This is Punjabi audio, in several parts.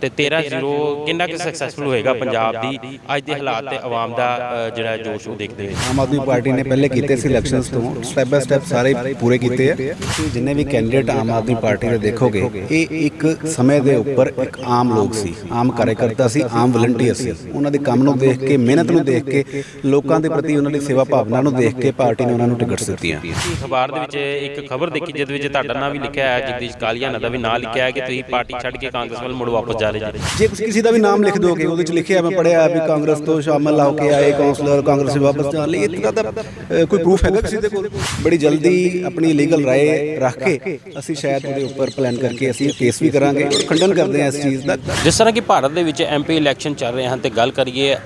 ਤੇ 13-0 ਕਿੰਨਾ ਕੁ ਸਕਸੈਸਫੁਲ ਹੋਏਗਾ ਪੰਜਾਬ ਦੀ ਅੱਜ ਦੇ ਹਾਲਾਤ ਤੇ ਆਵਾਮ ਦਾ ਜਿਹੜਾ ਜੋਸ਼ ਉਹ ਦੇਖਦੇ ਹੋਏ ਆਮ ਆਦਮੀ ਪਾਰਟੀ ਨੇ ਪਹਿਲੇ ਕੀਤੇ ਸੀ ਇਲੈਕਸ਼ਨਸ ਤੋਂ ਸਟੈਪ ਬਾय ਸਟੈਪ ਸਾਰੇ ਪੂਰੇ ਕੀਤੇ ਆ। ਤੁਸੀਂ ਜਿੰਨੇ ਵੀ ਕੈਂਡੀਡੇਟ ਆਮ ਆਦਮੀ ਪਾਰਟੀ ਦੇ ਦੇਖੋਗੇ ਇਹ ਇੱਕ ਸਮੇਂ ਦੇ ਉੱਪਰ ਇੱਕ ਆਮ ਲੋਕ ਸੀ ਆਮ ਕਾਰਜਕਰਤਾ ਸੀ ਆਮ ਵਲੰਟੀਅਰ ਸੀ। ਉਹਨਾਂ ਦੇ ਕੰਮ ਨੂੰ ਦੇਖ ਕੇ ਮਿਹਨਤ ਨੂੰ ਦੇਖ ਕੇ ਲੋਕਾਂ ਦੇ ਪ੍ਰਤੀ ਉਹਨਾਂ ਦੀ ਸੇਵਾ ਭਾਵਨਾ ਨੂੰ ਦੇਖ ਕੇ ਪਾਰਟੀ ਨੇ ਉਹਨਾਂ ਨੂੰ ਟਿਕਟਸ ਦਿੱਤੀਆਂ। ਅਖਬਾਰ ਦੇ ਵਿੱਚ ਇੱਕ ਖਬਰ ਦੇਖੀ ਜਿਹਦੇ ਵਿੱਚ ਤੁਹਾਡਾ ਨਾਮ ਵੀ ਲਿਖਿਆ ਹੈ ਜਗਦੀਸ਼ ਕਾਲੀਆਨਾ ਦਾ ਵੀ ਨਾਂ ਲਿਖਿਆ ਹੈ ਕਿ ਤੁਸੀਂ ਪਾਰਟੀ ਛੱਡ ਕੇ ਕਾਂਗਰਸ ਵੱਲ ਮੁੜ ਵਾਪਸ ਜਾ ਰਹੇ ਜੀ ਜੇ ਤੁਸੀਂ ਕਿਸੇ ਦਾ ਵੀ ਨਾਮ ਲਿਖ ਦੋਗੇ ਉਹਦੇ ਚ ਲਿਖਿਆ ਮੈਂ ਪੜਿਆ ਵੀ ਕਾਂਗਰਸ ਤੋਂ ਸ਼ਾਮਲ ਹੋ ਕੇ ਆਏ ਕਾਉਂਸਲਰ ਕਾਂਗਰਸ ਵਾਪਸ ਜਾਣ ਲਈ ਇਤਨਾ ਅ, ਕੋਈ ਪ੍ਰੂਫ ਹੈਗਾ ਕਿਸੇ ਦੇ ਕੋਲ? ਬੜੀ ਜਲਦੀ ਆਪਣੀ ਲੀਗਲ ਰਾਏ ਰੱਖ ਕੇ ਅਸੀਂ ਸ਼ਾਇਦ ਉਹਦੇ ਉੱਪਰ ਪਲਾਨ ਕਰਕੇ ਅਸੀਂ ਕੇਸ ਵੀ ਕਰਾਂਗੇ ਔਰ ਖੰਡਨ ਕਰਦੇ ਹਾਂ ਇਸ ਚੀਜ਼ ਦਾ। ਜਿਸ ਤਰ੍ਹਾਂ ਕਿ ਭਾਰਤ ਦੇ ਵਿੱਚ ਐਮਪੀ ਇਲੈਕਸ਼ਨ ਚੱਲ ਰਹੇ ਹਨ ਤੇ ਗੱਲ ਕਰੀਏ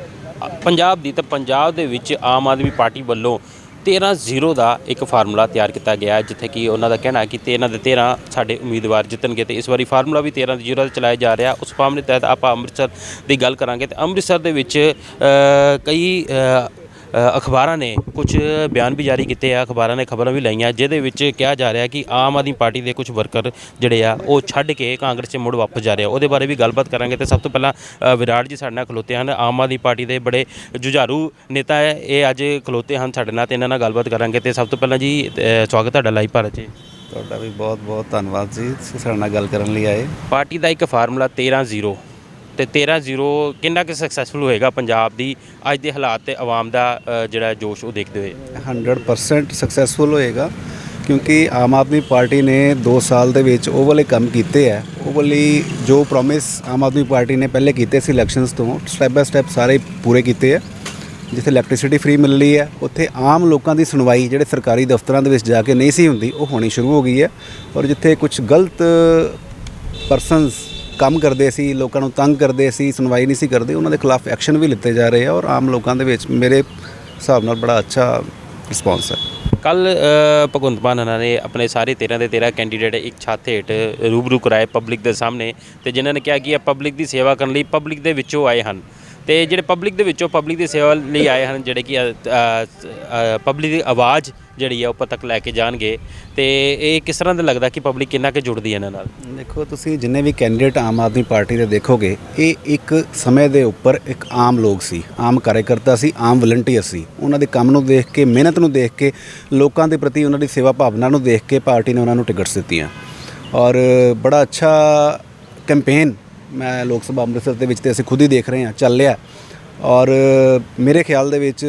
ਪੰਜਾਬ ਦੀ ਤਾਂ ਪੰਜਾਬ ਦੇ ਵਿੱਚ ਆਮ ਆਦਮੀ ਪਾਰਟੀ ਵੱਲੋਂ 13-0 ਦਾ ਇੱਕ ਫਾਰਮੂਲਾ ਤਿਆਰ ਕੀਤਾ ਗਿਆ ਹੈ, ਜਿੱਥੇ ਕਿ ਉਹਨਾਂ ਦਾ ਕਹਿਣਾ ਹੈ ਕਿ 13 ਦੇ 13 ਸਾਡੇ ਉਮੀਦਵਾਰ ਜਿੱਤਣਗੇ ਤੇ ਇਸ ਵਾਰੀ ਫਾਰਮੂਲਾ ਵੀ 13 ਦੇ 0 ਦਾ ਚਲਾਇਆ ਜਾ ਰਿਹਾ ਉਸ ਫਾਰਮੂਲੇ ਤਹਿਤ ਆਪਾਂ ਅੰਮ੍ਰਿਤਸਰ ਦੀ ਗੱਲ ਕਰਾਂਗੇ ਤੇ ਅੰਮ੍ਰਿਤਸਰ ਦੇ ਵਿੱਚ ਕਈ ਅਖਬਾਰਾਂ ਨੇ ਕੁਝ ਬਿਆਨ ਵੀ ਜਾਰੀ ਕੀਤੇ ਆ। ਅਖਬਾਰਾਂ ਨੇ ਖਬਰਾਂ ਵੀ ਲਾਈਆਂ ਜਿਹਦੇ ਵਿੱਚ ਕਿਹਾ ਜਾ ਰਿਹਾ ਕਿ ਆਮ ਆਦਮੀ ਪਾਰਟੀ ਦੇ ਕੁਝ ਵਰਕਰ ਜਿਹੜੇ ਆ ਉਹ ਛੱਡ ਕੇ ਕਾਂਗਰਸ 'ਚ ਮੁੜ ਵਾਪਸ ਜਾ ਰਹੇ ਆ। ਉਹਦੇ ਬਾਰੇ ਵੀ ਗੱਲਬਾਤ ਕਰਾਂਗੇ ਤੇ ਸਭ ਤੋਂ ਪਹਿਲਾਂ ਅ, ਵਿਰਾਟ ਜੀ ਸਾਡੇ ਨਾਲ ਖਲੋਤੇ ਹਨ। ਆਮ ਆਦਮੀ ਪਾਰਟੀ ਦੇ ਬੜੇ ਜੁਝਾਰੂ ਨੇਤਾ ਹੈ। ਇਹ ਅੱਜ ਖਲੋਤੇ ਹਨ ਸਾਡੇ ਨਾਲ ਤੇ ਇਹਨਾਂ ਨਾਲ ਗੱਲਬਾਤ ਕਰਾਂਗੇ ਤੇ ਸਭ ਤੋਂ ਪਹਿਲਾਂ ਜੀ ਅ, ਸਵਾਗਤ ਤੁਹਾਡਾ ਲਾਈਵ ਭਾਰਤ 'ਚ। ਤੁਹਾਡਾ ਵੀ ਬਹੁਤ ਬਹੁਤ ਧੰਨਵਾਦ ਜੀ। ਤੁਸੀਂ ਸਾਡੇ ਨਾਲ ਗੱਲ ਕਰਨ ਲਈ ਆਏ। ਪਾਰਟੀ ਦਾ ਇੱਕ ਫਾਰਮੂਲਾ 13-0 ਤੇ 13-0 ਕਿੰਨਾ ਕੁ ਸਕਸੈਸਫੁਲ ਹੋਏਗਾ ਪੰਜਾਬ ਦੀ ਅੱਜ ਦੇ ਹਾਲਾਤ ਤੇ ਆਵਾਮ ਦਾ ਅ, ਜਿਹੜਾ ਜੋਸ਼ ਉਹ ਦੇਖਦੇ ਹੋਏ? 100% ਸਕਸੈਸਫੁਲ ਹੋਏਗਾ ਕਿਉਂਕਿ ਆਮ ਆਦਮੀ ਪਾਰਟੀ ਨੇ 2 ਸਾਲ ਦੇ ਵਿੱਚ ਉਹ ਵਾਲੇ ਕੰਮ ਕੀਤੇ ਆ। ਉਹ ਵਾਲੀ ਜੋ ਪ੍ਰੋਮਿਸ ਆਮ ਆਦਮੀ ਪਾਰਟੀ ਨੇ ਪਹਿਲੇ ਕੀਤੇ ਸੀ ਇਲੈਕਸ਼ਨਸ ਤੋਂ ਸਟੈਪ ਬਾਏ ਸਟੈਪ ਸਾਰੇ ਪੂਰੇ ਕੀਤੇ ਆ। ਜਿੱਥੇ ਇਲੈਕਟ੍ਰਿਸਿਟੀ ਫ੍ਰੀ ਮਿਲ ਰਹੀ ਹੈ ਉੱਥੇ ਆਮ ਲੋਕਾਂ ਦੀ ਸੁਣਵਾਈ ਜਿਹੜੇ ਸਰਕਾਰੀ ਦਫ਼ਤਰਾਂ ਦੇ ਵਿੱਚ ਜਾ ਕੇ ਨਹੀਂ ਸੀ ਹੁੰਦੀ ਉਹ ਹੋਣੀ ਸ਼ੁਰੂ ਹੋ ਗਈ ਹੈ ਔਰ ਜਿੱਥੇ ਕੁਝ ਗਲਤ ਪਰਸਨਸ ਕੰਮ ਕਰਦੇ ਸੀ, ਲੋਕਾਂ ਨੂੰ ਤੰਗ ਕਰਦੇ ਸੀ, ਸੁਣਵਾਈ ਨਹੀਂ ਸੀ ਕਰਦੇ, ਉਹਨਾਂ ਦੇ ਖਿਲਾਫ ਐਕਸ਼ਨ ਵੀ ਲਿੱਤੇ ਜਾ ਰਹੇ ਆ ਔਰ ਆਮ ਲੋਕਾਂ ਦੇ ਵਿੱਚ ਮੇਰੇ ਹਿਸਾਬ ਨਾਲ ਬੜਾ ਅੱਛਾ ਰਿਸਪੌਂਸ ਹੈ। ਕੱਲ ਭਗਵੰਤ ਮਾਨ ਉਹਨਾਂ ਨੇ ਆਪਣੇ ਸਾਰੇ 13 ਦੇ 13 ਕੈਂਡੀਡੇਟ ਇੱਕ ਛੱਤ ਹੇਠ ਰੂਬਰੂ ਕਰਾਏ ਪਬਲਿਕ ਦੇ ਸਾਹਮਣੇ ਤੇ ਜਿਨ੍ਹਾਂ ਨੇ ਕਿਹਾ ਕਿ ਇਹ ਪਬਲਿਕ ਦੀ ਸੇਵਾ ਕਰਨ ਲਈ ਪਬਲਿਕ ਦੇ ਵਿੱਚੋਂ ਆਏ ਹਨ। ਤੇ ਜਿਹੜੇ ਪਬਲਿਕ ਦੇ ਵਿੱਚੋਂ ਪਬਲਿਕ ਦੀ ਸੇਵਾ ਲਈ ਆਏ ਹਨ, ਜਿਹੜੇ ਕਿ ਪਬਲਿਕ ਦੀ ਆਵਾਜ਼ ਜਿਹੜੀ ਆ ਉੱਪਰ ਤੱਕ ਲੈ ਕੇ ਜਾਣਗੇ। ਤੇ ਇਹ ਕਿਸ ਤਰ੍ਹਾਂ ਦਾ ਲੱਗਦਾ ਕਿ ਪਬਲਿਕ ਕਿੰਨਾ ਕੁ ਜੁੜਦੀ ਹੈ ਇਹਨਾਂ ਨਾਲ? ਦੇਖੋ, ਤੁਸੀਂ ਜਿੰਨੇ ਵੀ ਕੈਂਡੀਡੇਟ ਆਮ ਆਦਮੀ ਪਾਰਟੀ ਦੇ ਦੇਖੋਗੇ, ਇਹ ਇੱਕ ਸਮੇਂ ਦੇ ਉੱਪਰ ਇੱਕ ਆਮ ਲੋਕ ਸੀ, ਆਮ ਕਾਰਜਕਰਤਾ ਸੀ, ਆਮ ਵਲੰਟੀਅਰ ਸੀ। ਉਹਨਾਂ ਦੇ ਕੰਮ ਨੂੰ ਦੇਖ ਕੇ, ਮਿਹਨਤ ਨੂੰ ਦੇਖ ਕੇ, ਲੋਕਾਂ ਦੇ ਪ੍ਰਤੀ ਉਹਨਾਂ ਦੀ ਸੇਵਾ ਭਾਵਨਾ ਨੂੰ ਦੇਖ ਕੇ ਪਾਰਟੀ ਨੇ ਉਹਨਾਂ ਨੂੰ ਟਿਕਟਸ ਦਿੱਤੀਆਂ। ਔਰ ਬੜਾ ਅੱਛਾ ਕੈਂਪੇਨ ਮੈਂ ਲੋਕ ਸਭਾ ਅੰਮ੍ਰਿਤਸਰ ਦੇ ਵਿੱਚ ਤੇ ਅਸੀਂ ਖੁਦ ਹੀ ਦੇਖ ਰਹੇ ਹਾਂ ਚੱਲ ਰਿਹਾ ਔਰ ਮੇਰੇ ਖਿਆਲ ਦੇ ਵਿੱਚ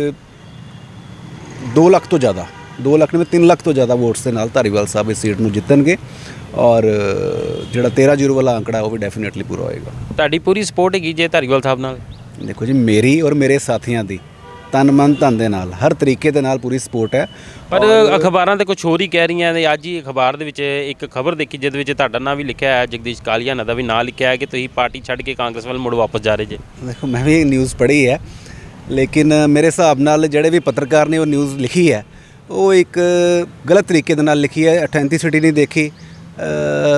2 ਲੱਖ ਤੋਂ ਜ਼ਿਆਦਾ 2 ਲੱਖ ਨਹੀਂ 3 ਲੱਖ ਤੋਂ ਜ਼ਿਆਦਾ ਵੋਟਸ ਦੇ ਨਾਲ ਧਾਰੀਵਾਲ ਸਾਹਿਬ ਇਸ ਸੀਟ ਨੂੰ ਜਿੱਤਣਗੇ। ਔਰ ਜਿਹੜਾ 13 ਜ਼ੀਰੋ ਵਾਲਾ ਅੰਕੜਾ ਉਹ ਵੀ ਡੈਫੀਨਿਟਲੀ ਪੂਰਾ ਹੋਏਗਾ। ਤੁਹਾਡੀ ਪੂਰੀ ਸਪੋਰਟ ਹੈਗੀ ਜੇ ਧਾਰੀਵਾਲ ਸਾਹਿਬ ਨਾਲ? ਦੇਖੋ ਜੀ ਮੇਰੀ ਔਰ ਮੇਰੇ ਸਾਥੀਆਂ ਦੀ ਤਨ ਮਨ ਧਨ ਦੇ ਨਾਲ। ਹਰ ਤਰੀਕੇ ਦੇ ਨਾਲ ਪੂਰੀ ਸਪੋਰਟ ਹੈ। ਪਰ ਅਖਬਾਰਾਂ ਤੇ ਕੁਝ ਹੋਰ ਹੀ ਕਹਿ ਰਹੀਆਂ ਨੇ ਅੱਜ ਹੀ ਅਖਬਾਰ ਦੇ ਵਿੱਚ ਇੱਕ ਖਬਰ ਦੇਖੀ ਜਿਹਦੇ ਵਿੱਚ ਤੁਹਾਡਾ ਨਾਮ ਵੀ ਲਿਖਿਆ ਹੈ ਜਗਦੀਸ਼ ਕਾਲੀਆਨਾ ਦਾ ਵੀ ਨਾਂ ਲਿਖਿਆ ਹੈ ਕਿ ਤੁਸੀਂ ਪਾਰਟੀ ਛੱਡ ਕੇ ਕਾਂਗਰਸ ਵੱਲ ਮੁੜ ਵਾਪਸ ਜਾ ਰਹੇ ਜੇ। ਦੇਖੋ ਮੈਂ ਵੀ ਨਿਊਜ਼ ਪੜ੍ਹੀ ਹੈ ਲੇਕਿਨ ਮੇਰੇ ਹਿਸਾਬ ਨਾਲ ਜਿਹੜੇ ਵੀ ਪੱਤਰਕਾਰ ਨੇ ਉਹ ਨਿਊਜ਼ ਲਿਖੀ ਹੈ ਉਹ ਇੱਕ ਗਲਤ ਤਰੀਕੇ ਦੇ ਨਾਲ ਲਿਖੀ ਹੈ ਅਥੈਂਟਿਸਿਟੀ ਨਹੀਂ ਦੇਖੀ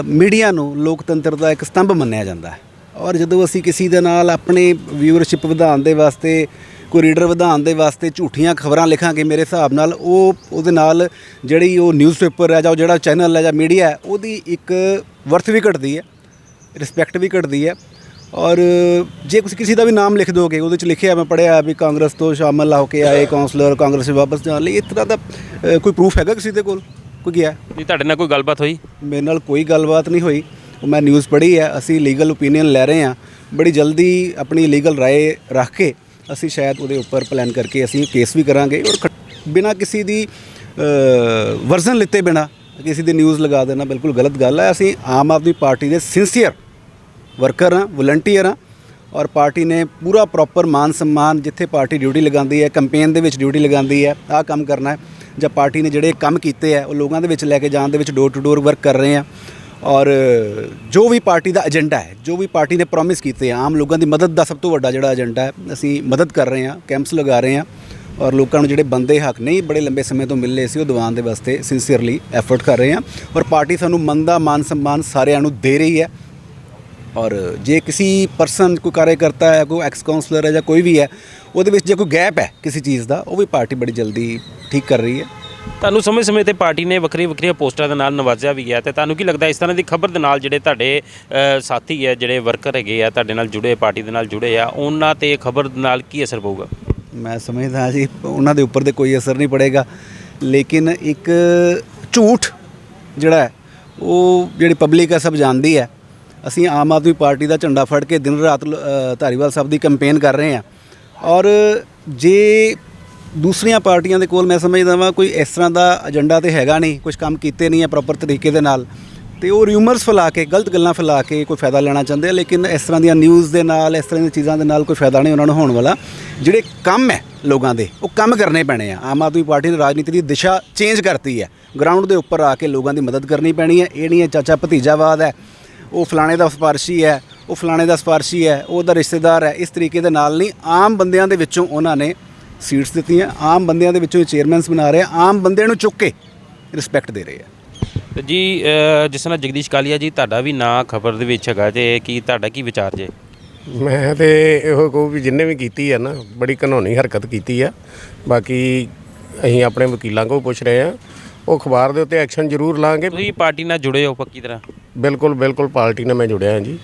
ਮੀਡੀਆ ਨੂੰ ਲੋਕਤੰਤਰ ਦਾ ਇੱਕ ਸਤੰਭ ਮੰਨਿਆ ਜਾਂਦਾ ਹੈ। ਔਰ ਜਦੋਂ ਅਸੀਂ ਕਿਸੇ ਦੇ ਨਾਲ ਆਪਣੀ ਵਿਊਅਰਸ਼ਿਪ ਵਧਾਉਣ ਦੇ ਵਾਸਤੇ ਕੋਈ ਰੀਡਰ ਵਧਾਉਣ ਦੇ ਵਾਸਤੇ ਝੂਠੀਆਂ ਖਬਰਾਂ ਲਿਖਾਂਗੇ ਮੇਰੇ ਹਿਸਾਬ ਨਾਲ ਉਹ ਉਹਦੇ ਨਾਲ ਜਿਹੜੀ ਉਹ ਨਿਊਜ਼ਪੇਪਰ ਹੈ ਜਾਂ ਉਹ ਜਿਹੜਾ ਚੈਨਲ ਹੈ ਜਾਂ ਮੀਡੀਆ ਹੈ ਉਹਦੀ ਇੱਕ ਵਰਥ ਵੀ ਘਟਦੀ ਹੈ ਰਿਸਪੈਕਟ ਵੀ ਘਟਦੀ ਹੈ ਔਰ ਜੇ ਤੁਸੀਂ ਕਿਸੇ ਦਾ ਵੀ ਨਾਮ ਲਿਖ ਦੋਗੇ ਉਹਦੇ ਚ ਲਿਖਿਆ ਮੈਂ ਪੜਿਆ ਵੀ ਕਾਂਗਰਸ ਤੋਂ ਸ਼ਾਮਲ ਹੋ ਕੇ ਆਏ ਕਾਉਂਸਲਰ ਕਾਂਗਰਸ ਵਾਪਸ ਜਾਣ ਲਈ ਇਸ ਤਰ੍ਹਾਂ ਦਾ ਕੋਈ ਪ੍ਰੂਫ ਹੈਗਾ ਕਿਸੇ ਦੇ ਕੋਲ? ਕੋਈ ਗਿਆ? ਜੀ ਤੁਹਾਡੇ ਨਾਲ ਕੋਈ ਗੱਲਬਾਤ ਹੋਈ? ਮੇਰੇ ਨਾਲ ਕੋਈ ਗੱਲਬਾਤ ਨਹੀਂ ਹੋਈ ਮੈਂ ਨਿਊਜ਼ ਪੜ੍ਹੀ ਹੈ ਅਸੀਂ ਲੀਗਲ ਓਪੀਨੀਅਨ ਲੈ ਰਹੇ ਹਾਂ ਬੜੀ ਜਲਦੀ ਆਪਣੀ ਲੀਗਲ ਰਾਏ ਰੱਖ ਕੇ ਅਸੀਂ ਸ਼ਾਇਦ ਉਹਦੇ ਉੱਪਰ ਪਲਾਨ ਕਰਕੇ ਅਸੀਂ ਕੇਸ ਵੀ ਕਰਾਂਗੇ ਔਰ ਬਿਨਾ ਕਿਸੇ ਦੀ ਵਰਜ਼ਨ ਲਿੱਤੇ ਬਿਨਾ, ਕਿਸੇ ਦੀ ਨਿਊਜ਼ ਲਗਾ ਦੇਣਾ ਬਿਲਕੁਲ ਗਲਤ ਗੱਲ ਹੈ। ਅਸੀਂ ਆਮ ਆਦਮੀ ਪਾਰਟੀ ਦੇ ਸਿੰਸੀਅਰ ਵਰਕਰ ਹਾਂ ਵਲੰਟੀਅਰ ਹਾਂ ਔਰ ਪਾਰਟੀ ਨੇ ਪੂਰਾ ਪ੍ਰੋਪਰ ਮਾਨ ਸਨਮਾਨ ਜਿੱਥੇ ਪਾਰਟੀ ਡਿਊਟੀ ਲਗਾਉਂਦੀ ਹੈ ਕੈਂਪੇਨ ਦੇ ਵਿੱਚ ਡਿਊਟੀ ਲਗਾਉਂਦੀ ਹੈ, ਆਹ ਕੰਮ ਕਰਨਾ ਹੈ। ਜਾਂ ਪਾਰਟੀ ਨੇ ਜਿਹੜੇ ਕੰਮ ਕੀਤੇ ਆ ਉਹ ਲੋਕਾਂ ਦੇ ਵਿੱਚ ਲੈ ਕੇ ਜਾਣ ਦੇ ਵਿੱਚ ਡੋਰ ਟੂ ਡੋਰ ਵਰਕ ਕਰ ਰਹੇ ਹਾਂ। ਔਰ ਜੋ ਵੀ ਪਾਰਟੀ ਦਾ ਏਜੰਡਾ ਹੈ, ਜੋ ਵੀ ਪਾਰਟੀ ਨੇ ਪ੍ਰੋਮਿਸ ਕੀਤੇ ਆ, ਆਮ ਲੋਕਾਂ ਦੀ ਮਦਦ ਦਾ ਸਭ ਤੋਂ ਵੱਡਾ ਜਿਹੜਾ ਏਜੰਡਾ ਹੈ, ਅਸੀਂ ਮਦਦ ਕਰ ਰਹੇ ਹਾਂ ਕੈਂਪਸ ਲਗਾ ਰਹੇ ਹਾਂ ਔਰ ਲੋਕਾਂ ਨੂੰ ਜਿਹੜੇ ਬੰਦੇ ਹੱਕ ਨਹੀਂ ਬੜੇ ਲੰਬੇ ਸਮੇਂ ਤੋਂ ਮਿਲੇ ਸੀ, ਉਹ ਦਿਵਾਉਣ ਦੇ ਵਾਸਤੇ ਸਿੰਸੀਅਰਲੀ ਐਫਰਟ ਕਰ ਰਹੇ ਹਾਂ ਔਰ ਪਾਰਟੀ ਸਾਨੂੰ ਮੰਦਾ ਮਾਨ ਸਨਮਾਨ ਸਾਰਿਆਂ ਨੂੰ ਦੇ ਰਹੀ ਹੈ ਔਰ ਜੇ ਕਿਸੇ ਪਰਸਨ ਕੋਈ ਕਾਰਜਕਰਤਾ ਹੈ, ਕੋਈ ਐਕਸ ਕਾਉਂਸਲਰ ਹੈ ਜਾਂ ਕੋਈ ਵੀ ਹੈ, ਉਹਦੇ ਵਿੱਚ ਜੇ ਕੋਈ ਗੈਪ ਹੈ ਕਿਸੇ ਚੀਜ਼ ਦਾ, ਉਹ ਵੀ ਪਾਰਟੀ ਬੜੀ ਜਲਦੀ ਠੀਕ ਕਰ ਰਹੀ ਹੈ। ਤੁਹਾਨੂੰ ਸਮੇਂ-ਸਮੇਂ ਤੇ ਪਾਰਟੀ ਨੇ ਵੱਖਰੀ ਵੱਖਰੀਆਂ ਪੋਸਟਾਂ ਦੇ ਨਾਲ ਨਵਾਜ਼ਿਆ ਵੀ ਹੈ ਤੇ ਤੁਹਾਨੂੰ ਕੀ ਲੱਗਦਾ ਇਸ ਤਰ੍ਹਾਂ ਦੀ ਖਬਰ ਦੇ ਨਾਲ ਜਿਹੜੇ ਤੁਹਾਡੇ ਅ, ਸਾਥੀ ਹੈ ਜਿਹੜੇ ਵਰਕਰ ਹੈਗੇ ਆ ਤੁਹਾਡੇ ਨਾਲ ਜੁੜੇ ਪਾਰਟੀ ਦੇ ਨਾਲ ਜੁੜੇ ਆ ਉਹਨਾਂ ਤੇ ਖਬਰ ਨਾਲ ਕੀ ਅਸਰ ਪਊਗਾ? ਮੈਂ ਸਮਝਦਾ ਜੀ ਉਹਨਾਂ ਦੇ ਉੱਪਰ ਤੇ ਕੋਈ ਅਸਰ ਨਹੀਂ ਪੜੇਗਾ। ਲੇਕਿਨ ਇੱਕ ਝੂਠ ਜਿਹੜਾ ਹੈ ਉਹ ਜਿਹੜੀ ਪਬਲਿਕ ਹੈ ਸਭ ਜਾਣਦੀ ਹੈ। ਅਸੀਂ ਆਮ ਆਦਮੀ ਪਾਰਟੀ ਦਾ ਝੰਡਾ ਫੜ ਕੇ ਦਿਨ ਰਾਤ ਲ- ਅ, ਧਾਰੀਵਾਲ ਸਾਹਿਬ ਦੀ ਕੈਂਪੇਨ ਕਰ ਰਹੇ ਹਾਂ। ਔਰ ਜੇ ਦੂਸਰੀਆਂ ਪਾਰਟੀਆਂ ਦੇ ਕੋਲ ਮੈਂ ਸਮਝਦਾ ਵਾਂ, ਕੋਈ ਇਸ ਤਰ੍ਹਾਂ ਦਾ ਏਜੰਡਾ ਤੇ ਹੈਗਾ ਨਹੀਂ ਕੁਝ ਕੰਮ ਕੀਤੇ ਨਹੀਂ ਹੈ ਪ੍ਰੋਪਰ ਤਰੀਕੇ ਦੇ ਨਾਲ। ਤੇ ਉਹ ਰਿਊਮਰਸ ਫੈਲਾ ਕੇ, ਗਲਤ ਗੱਲਾਂ ਫੈਲਾ ਕੇ ਕੋਈ ਫਾਇਦਾ ਲੈਣਾ ਚਾਹੁੰਦੇ ਆ, ਲੇਕਿਨ ਇਸ ਤਰ੍ਹਾਂ ਦੀਆਂ ਨਿਊਜ਼ ਦੇ ਨਾਲ, ਇਸ ਤਰ੍ਹਾਂ ਦੀਆਂ ਚੀਜ਼ਾਂ ਦੇ ਨਾਲ ਕੋਈ ਫਾਇਦਾ ਨਹੀਂ ਉਹਨਾਂ ਨੂੰ ਹੋਣ ਵਾਲਾ। ਜਿਹੜੇ ਕੰਮ ਹੈ ਲੋਕਾਂ ਦੇ, ਉਹ ਕੰਮ ਕਰਨੇ ਪੈਣੇ ਆ। ਆਮ ਆਦਮੀ ਪਾਰਟੀ ਨੇ ਰਾਜਨੀਤੀ ਦੀ ਦਿਸ਼ਾ ਚੇਂਜ ਕਰਤੀ ਹੈ। ਗਰਾਊਂਡ ਦੇ ਉੱਪਰ ਆ ਕੇ ਲੋਕਾਂ ਦੀ ਮਦਦ ਕਰਨੀ ਪੈਣੀ ਹੈ। ਇਹ ਨਹੀਂ ਹੈ ਚਾਚਾ ਭਤੀਜਾਵਾਦ ਹੈ, ਉਹ ਫਲਾਣੇ ਦਾ ਸਿਫਾਰਸ਼ੀ ਹੈ, ਉਹ ਫਲਾਣੇ ਦਾ ਸਿਫਾਰਸ਼ੀ ਹੈ, ਉਹ ਉਹਦਾ ਰਿਸ਼ਤੇਦਾਰ ਹੈ। ਇਸ ਤਰੀਕੇ ਦੇ ਨਾਲ ਨਹੀਂ, ਆਮ ਬੰਦਿਆਂ ਦੇ ਵਿੱਚੋਂ ਉਹਨਾਂ ਨੇ ਸੀਟਸ ਦਿੱਤੀਆਂ। ਆਮ ਬੰਦਿਆਂ ਦੇ ਵਿੱਚੋਂ ਚੇਅਰਮੈਨਸ ਬਣਾ ਰਹੇ ਆ। ਆਮ ਬੰਦੇ ਨੂੰ ਚੁੱਕ ਕੇ ਰਿਸਪੈਕਟ ਦੇ ਰਹੇ ਆ। ਤੇ ਜੀ ਜਿਸ ਤਰ੍ਹਾਂ ਜਗਦੀਸ਼ ਕਾਲੀਆ ਜੀ ਤੁਹਾਡਾ ਵੀ ਨਾਂ ਖਬਰ ਦੇ ਵਿੱਚ ਹੈਗਾ ਤੇ ਕੀ ਤੁਹਾਡਾ ਕੀ ਵਿਚਾਰ ਜੇ? ਮੈਂ ਤੇ ਇਹੋ ਕਹੂ ਵੀ ਜਿੰਨੇ ਵੀ ਕੀਤੀ ਆ ਨਾ ਬੜੀ ਕਾਨੂੰਨੀ ਹਰਕਤ ਕੀਤੀ ਆ। ਬਾਕੀ ਅਸੀਂ ਆਪਣੇ ਵਕੀਲਾਂ ਕੋਲ ਪੁੱਛ ਰਹੇ ਆ। ਉਹ ਅਖਬਾਰ ਦੇ ਉੱਤੇ ਐਕਸ਼ਨ ਜ਼ਰੂਰ ਲਾਂਗੇ। ਤੁਸੀਂ ਪਾਰਟੀ ਨਾਲ ਜੁੜੇ ਹੋ ਪੱਕੀ ਤਰ੍ਹਾਂ? ਬਿਲਕੁਲ ਬਿਲਕੁਲ ਪਾਰਟੀ ਨਾਲ ਮੈਂ ਜੁੜਿਆ ਹਾਂ ਜੀ।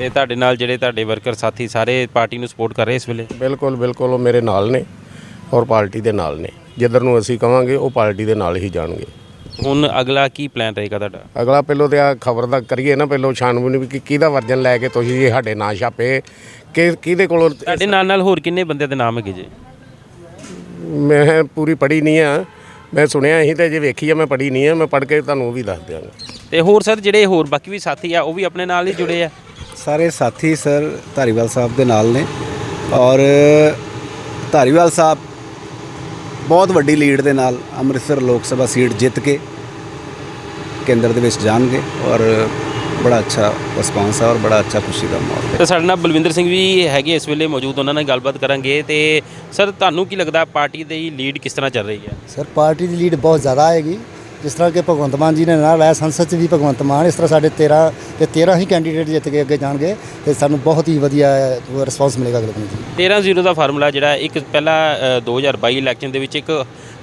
ਤੇ ਤੁਹਾਡੇ ਨਾਲ ਜਿਹੜੇ ਤੁਹਾਡੇ ਵਰਕਰ ਸਾਥੀ ਸਾਰੇ ਪਾਰਟੀ ਨੂੰ ਸਪੋਰਟ ਕਰ ਰਹੇ ਇਸ ਵੇਲੇ? ਬਿਲਕੁਲ ਬਿਲਕੁਲ ਉਹ ਮੇਰੇ ਨਾਲ ਨੇ ਔਰ ਪਾਰਟੀ ਦੇ ਨਾਲ ਨੇ। ਜਿੱਧਰ ਨੂੰ ਅਸੀਂ ਕਵਾਂਗੇ ਉਹ ਪਾਰਟੀ ਦੇ ਨਾਲ ਹੀ ਜਾਣਗੇ। ਹੁਣ ਅਗਲਾ ਕੀ ਪਲਾਨ ਰਹੇਗਾ ਤੁਹਾਡਾ? ਅਗਲਾ ਪਹਿਲੋਂ ਤੇ ਆ ਖਬਰ ਦਾ ਕਰੀਏ ਨਾ ਪਹਿਲੋਂ ਛਾਣਬੀਨ ਵੀ ਕਿ ਕਿਹਦਾ ਵਰਜਨ ਲੈ ਕੇ ਤੁਸੀਂ ਇਹ ਸਾਡੇ ਨਾਂ ਛਾਪੇ ਕਿ ਕਿਹਦੇ ਕੋਲੋਂ ਤੁਹਾਡੇ ਨਾਲ ਨਾਲ ਹੋਰ ਕਿੰਨੇ ਬੰਦੇ ਦੇ ਨਾਮ ਹੈਗੇ ਜੇ? ਮੈਂ ਪੂਰੀ ਪੜ੍ਹੀ ਨਹੀਂ ਆ। ਮੈਂ ਸੁਣਿਆ ਸੀ ਤੇ ਜੇ ਵੇਖੀ ਆ ਮੈਂ ਪੜ੍ਹੀ ਨਹੀਂ ਆ ਮੈਂ ਪੜ੍ਹ ਕੇ ਤੁਹਾਨੂੰ ਉਹ ਵੀ ਦੱਸ ਦਿਆਂਗਾ। ਤੇ ਹੋਰ ਸਰ ਜਿਹੜੇ ਹੋਰ ਬਾਕੀ ਵੀ ਸਾਥੀ ਆ ਉਹ ਵੀ ਆਪਣੇ ਨਾਲ ਹੀ ਜੁੜੇ ਆ? ਸਾਰੇ ਸਾਥੀ ਸਰ ਧਾਰੀਵਾਲ ਸਾਹਿਬ ਦੇ ਨਾਲ ਨੇ ਔਰ ਧਾਰੀਵਾਲ ਸਾਹਿਬ ਬਹੁਤ ਵੱਡੀ ਲੀਡ ਦੇ ਨਾਲ ਅੰਮ੍ਰਿਤਸਰ ਲੋਕ ਸਭਾ ਸੀਟ ਜਿੱਤ ਕੇ ਕੇਂਦਰ ਦੇ ਵਿੱਚ ਜਾਣਗੇ ਔਰ ਬੜਾ ਅੱਛਾ ਰਿਸਪਾਂਸ ਹੈ ਔਰ ਬੜਾ ਅੱਛਾ ਖੁਸ਼ੀ ਦਾ ਮਾਹੌਲ ਹੈ। ਤੇ ਸਾਡੇ ਨਾਲ ਬਲਵਿੰਦਰ ਸਿੰਘ ਵੀ ਹੈਗੇ ਇਸ ਵੇਲੇ ਮੌਜੂਦ ਉਹਨਾਂ ਨਾਲ ਗੱਲਬਾਤ ਕਰਾਂਗੇ ਤੇ ਸਰ ਤੁਹਾਨੂੰ ਕੀ ਲੱਗਦਾ ਪਾਰਟੀ ਦੀ ਲੀਡ ਕਿਸ ਤਰ੍ਹਾਂ ਚੱਲ ਰਹੀ ਹੈ? ਸਰ ਪਾਰਟੀ ਦੀ ਲੀਡ ਬਹੁਤ ਜ਼ਿਆਦਾ ਆਏਗੀ ਜਿਸ ਤਰ੍ਹਾਂ ਕਿ ਭਗਵੰਤ ਮਾਨ ਜੀ ਨੇ ਨਾਲ ਲਾਇਆ ਸੰਸਦ 'ਚ ਵੀ ਭਗਵੰਤ ਮਾਨ ਇਸ ਤਰ੍ਹਾਂ ਸਾਡੇ 13 ਤੇ 13 ਹੀ ਕੈਂਡੀਡੇਟ ਜਿੱਤ ਕੇ ਅੱਗੇ ਜਾਣਗੇ ਤੇ ਸਾਨੂੰ ਬਹੁਤ ਹੀ ਵਧੀਆ ਰਿਸਪਾਂਸ ਮਿਲੇਗਾ ਅਗਲੇ ਦਿਨ ਜੀ। 13-0 ਦਾ ਫਾਰਮੂਲਾ ਜਿਹੜਾ ਇੱਕ ਪਹਿਲਾ ਅ, 2022 ਇਲੈਕਸ਼ਨ ਦੇ ਵਿੱਚ ਇੱਕ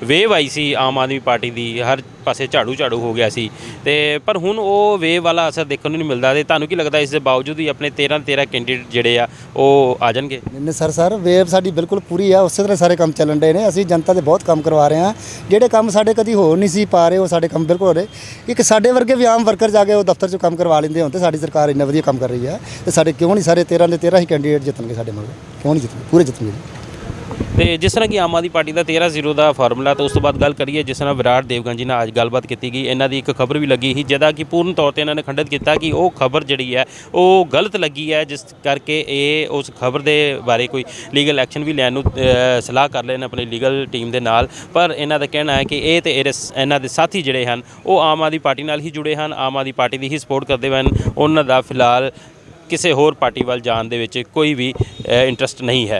ਵੇਵ ਆਈ ਸੀ ਆਮ ਆਦਮੀ ਪਾਰਟੀ ਦੀ, ਹਰ ਪਾਸੇ ਝਾੜੂ ਝਾੜੂ ਹੋ ਗਿਆ ਸੀ। ਤੇ ਪਰ ਹੁਣ ਉਹ ਵੇਵ ਵਾਲਾ ਅਸਰ ਦੇਖਣ ਨੂੰ ਨਹੀਂ ਮਿਲਦਾ ਤੇ ਤੁਹਾਨੂੰ ਕੀ ਲੱਗਦਾ ਇਸ ਦੇ ਬਾਵਜੂਦ ਹੀ ਆਪਣੇ 13-13 ਕੈਂਡੀਡੇਟ ਜਿਹੜੇ ਆ, ਉਹ ਆ ਜਾਣਗੇ? ਨੇ ਸਰ ਸਰ ਵੇਵ ਸਾਡੀ ਬਿਲਕੁਲ ਪੂਰੀ ਆ, ਉਸੇ ਤਰ੍ਹਾਂ ਸਾਰੇ ਕੰਮ ਚੱਲਣ ਡੇ ਨੇ। ਅਸੀਂ ਜਨਤਾ ਦੇ ਬਹੁਤ ਕੰਮ ਕਰਵਾ ਰਹੇ ਹਾਂ। ਜਿਹੜੇ ਕੰਮ ਸਾਡੇ ਕਦੀ ਹੋ ਨਹੀਂ ਸੀ ਪਾ ਰਹੇ, ਉਹ ਸਾਡੇ ਕੰਮ ਬਿਲਕੁਲ ਹੋ ਰਹੇ। ਇੱਕ ਸਾਡੇ ਵਰਗੇ ਵੀ ਆਮ ਵਰਕਰ ਜਾ ਕੇ ਉਹ ਦਫ਼ਤਰ 'ਚ ਕੰਮ ਕਰਵਾ ਲੈਂਦੇ ਹੋਣ ਤੇ ਸਾਡੀ ਸਰਕਾਰ ਇੰਨਾ ਵਧੀਆ ਕੰਮ ਕਰ ਰਹੀ ਹੈ ਤੇ ਸਾਡੇ ਕਿਉਂ ਨਹੀਂ ਸਾਰੇ 13 ਦੇ 13 ਹੀ ਕੈਂਡੀਡੇਟ ਜਿੱਤਣਗੇ ਸਾਡੇ ਮਗਰ? ਕਿਉਂ ਨਹੀਂ ਜਿੱਤਣਗੇ? ਪੂਰੇ ਜਿੱਤਣਗੇ। ਜੀ ਤੇ ਜਿਸ ਤਰ੍ਹਾਂ ਕਿ ਆਮ ਆਦਮੀ ਪਾਰਟੀ ਦਾ 13-0 ਦਾ ਫਾਰਮੂਲਾ ਤਾਂ ਉਸ ਤੋਂ ਬਾਅਦ ਗੱਲ ਕਰੀਏ ਜਿਸ ਤਰ੍ਹਾਂ ਵਿਰਾਟ ਦੇਵਗਨ ਜੀ ਨਾਲ ਅੱਜ ਗੱਲਬਾਤ ਕੀਤੀ ਗਈ ਇਹਨਾਂ ਦੀ ਇੱਕ ਖਬਰ ਵੀ ਲੱਗੀ ਸੀ ਜਿਹਦਾ ਕਿ ਪੂਰਨ ਤੌਰ ਤੇ ਇਹਨਾਂ ਨੇ ਖੰਡਿਤ ਕੀਤਾ ਕਿ ਉਹ ਖਬਰ ਜਿਹੜੀ ਹੈ ਉਹ ਗਲਤ ਲੱਗੀ ਹੈ ਜਿਸ ਕਰਕੇ ਇਹ ਉਸ ਖਬਰ ਦੇ ਬਾਰੇ ਕੋਈ ਲੀਗਲ ਐਕਸ਼ਨ ਵੀ ਲੈਣ ਨੂੰ ਅ, ਸਲਾਹ ਕਰ ਲੈਣ ਆਪਣੀ ਲੀਗਲ ਟੀਮ ਦੇ ਨਾਲ। ਪਰ ਇਹਨਾਂ ਦਾ ਕਹਿਣਾ ਹੈ ਕਿ ਇਹ ਤੇ ਇਹਦੇ ਸ- ਇਹਨਾਂ ਦੇ ਸਾਥੀ ਜਿਹੜੇ ਹਨ ਉਹ ਆਮ ਆਦਮੀ ਪਾਰਟੀ ਨਾਲ ਹੀ ਜੁੜੇ ਹਨ ਆਮ ਆਦਮੀ ਪਾਰਟੀ ਦੀ ਹੀ ਸਪੋਰਟ ਕਰਦੇ ਹਨ ਉਹਨਾਂ ਦਾ ਫਿਲਹਾਲ ਕਿਸੇ ਹੋਰ ਪਾਰਟੀ ਵੱਲ ਜਾਣ ਦੇ ਵਿੱਚ ਕੋਈ ਵੀ ਇੰਟਰਸਟ ਨਹੀਂ ਹੈ।